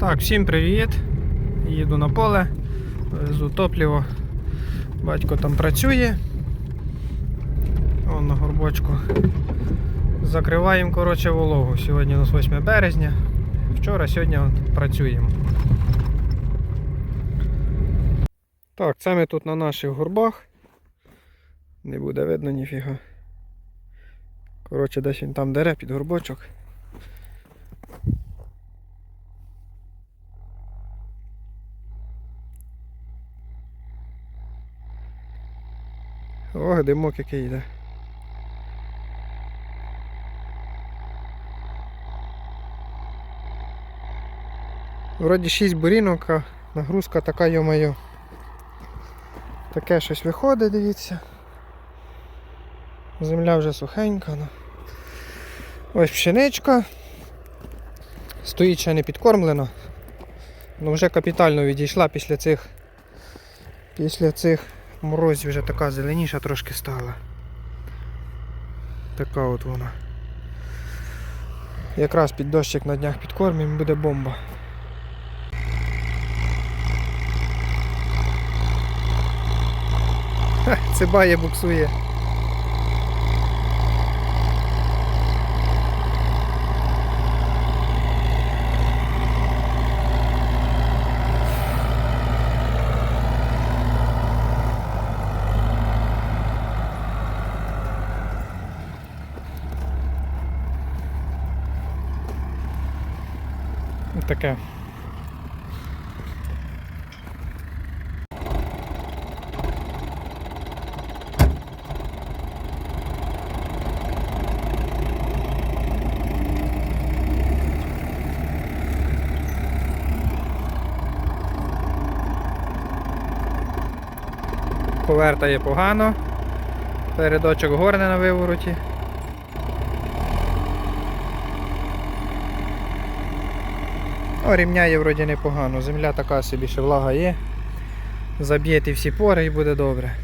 Так, всім привіт. Їду на поле, везу топливо. Батько там працює. Вон на горбочку. Закриваємо коротше, вологу. Сьогодні у нас 8 березня. Вчора, сьогодні от працюємо. Так, це ми тут на наших горбах. Не буде видно ніфіга. Коротше, десь він там дере під горбочок. Ох, димок який йде. Вроді 6 бурінок, а нагрузка така, йо-моє. Таке щось виходить, дивіться. Земля вже сухенька. Ну. Ось пшеничка. Стоїть ще не підкормлена. Ну вже капітально відійшла після цих після цих морозів вже така зеленіша трошки стала. Така от вона. Якраз під дощик на днях підкормимо, буде бомба. Ха, Цибає буксує. Таке. Повертає погано. Передочок горне на вивороті. О, рівняє вроді непогано. Земля така собі ще влага є. Заб'єте всі пори і буде добре.